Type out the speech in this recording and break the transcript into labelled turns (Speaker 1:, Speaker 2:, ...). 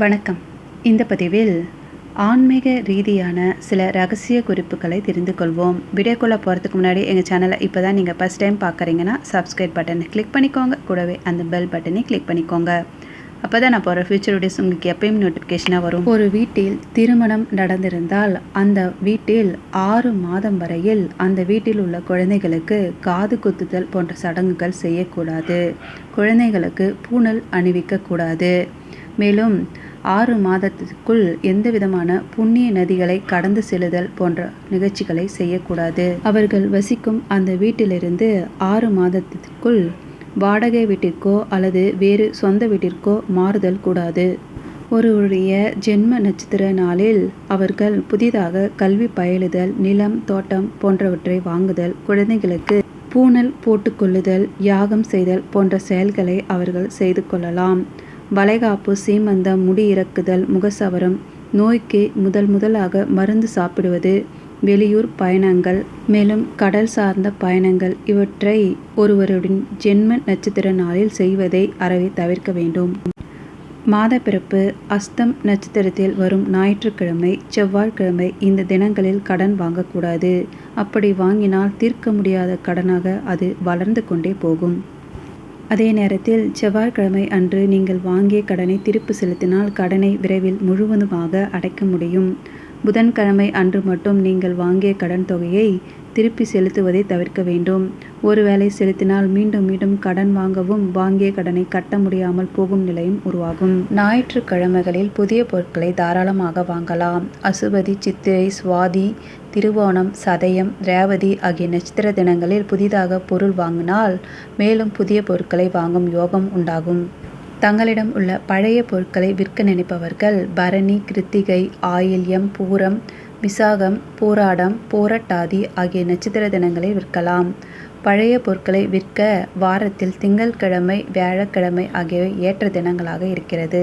Speaker 1: வணக்கம். இந்த பதிவில் ஆன்மீக ரீதியான சில ரகசிய குறிப்புகளை தெரிந்து கொள்வோம். வீடியோக்குள்ளே போகிறதுக்கு முன்னாடி எங்கள் சேனலை இப்போ தான் நீங்கள் ஃபஸ்ட் டைம் பார்க்குறீங்கன்னா சப்ஸ்கிரைப் பட்டனை கிளிக் பண்ணிக்கோங்க. கூடவே அந்த பெல் பட்டனை கிளிக் பண்ணிக்கோங்க. அப்போ தான் நான் போகிற ஃபியூச்சர் வீடியோஸ் உங்களுக்கு எப்பயும் நோட்டிஃபிகேஷனாக வரும். ஒரு வீட்டில் திருமணம் நடந்திருந்தால் அந்த வீட்டில் ஆறு மாதம் வரையில் அந்த வீட்டில் உள்ள குழந்தைகளுக்கு காது குத்துதல் போன்ற சடங்குகள் செய்யக்கூடாது. குழந்தைகளுக்கு பூணல் அணிவிக்கக்கூடாது. மேலும் ஆறு மாதத்திற்குள் எந்த விதமான புண்ணிய நதிகளை கடந்து செல்லுதல் போன்ற நிகழ்ச்சிகளை செய்யக்கூடாது. அவர்கள் வசிக்கும் அந்த வீட்டிலிருந்து ஆறு மாதத்திற்குள் வாடகை வீட்டிற்கோ அல்லது வேறு சொந்த வீட்டிற்கோ மாறுதல் கூடாது. ஒருவருடைய ஜென்ம நட்சத்திர நாளில் அவர்கள் புதிதாக கல்வி பயிலுதல் நிலம் தோட்டம் போன்றவற்றை வாங்குதல் குழந்தைகளுக்கு பூணல் போட்டுக்கொள்ளுதல் யாகம் செய்தல் போன்ற செயல்களை அவர்கள் செய்து கொள்ளலாம். வளைகாப்பு சீமந்தம் முடி இறக்குதல் முகசவரம் நோய்க்கு முதல் முதலாக மருந்து சாப்பிடுவது வெளியூர் பயணங்கள் மேலும் கடல் சார்ந்த பயணங்கள் இவற்றை ஒருவருடன் ஜென்ம நட்சத்திர நாளில் செய்வதை அறவே தவிர்க்க வேண்டும். மாதப்பிறப்பு அஸ்தம் நட்சத்திரத்தில் வரும் ஞாயிற்றுக்கிழமை செவ்வாய்க்கிழமை இந்த தினங்களில் கடன் வாங்கக்கூடாது. அப்படி வாங்கினால் தீர்க்க முடியாத கடனாக அது வளர்ந்து கொண்டே போகும். அதே நேரத்தில் செவ்வாய்க்கிழமை அன்று நீங்கள் வாங்கிய கடனை திருப்பி செலுத்தினால் கடனை விரைவில் முழுவதுமாக அடைக்க முடியும். புதன்கிழமை அன்று மட்டும் நீங்கள் வாங்கிய கடன் தொகையை திருப்பி செலுத்துவதை தவிர்க்க வேண்டும். ஒருவேளை செலுத்தினால் மீண்டும் மீண்டும் கடன் வாங்கவும் வாங்கிய கடனை கட்ட முடியாமல் போகும் நிலையும் உருவாகும். ஞாயிற்றுக்கிழமைகளில் புதிய பொருட்களை தாராளமாக வாங்கலாம். அசுபதி சித்திரை சுவாதி திருவோணம் சதயம் ரேவதி ஆகிய நட்சத்திர தினங்களில் புதிதாக பொருள் வாங்கினால் மேலும் புதிய பொருட்களை வாங்கும் யோகம் உண்டாகும். தங்களிடம் உள்ள பழைய பொருட்களை விற்க நினைப்பவர்கள் பரணி கிருத்திகை ஆயில்யம் பூரம் விசாகம் பூராடம் பூரட்டாதி ஆகிய நட்சத்திர தினங்களை விற்கலாம். பழைய பொருட்களை விற்க வாரத்தில் திங்கட்கிழமை வியாழக்கிழமை ஆகியவை ஏற்ற தினங்களாக இருக்கிறது.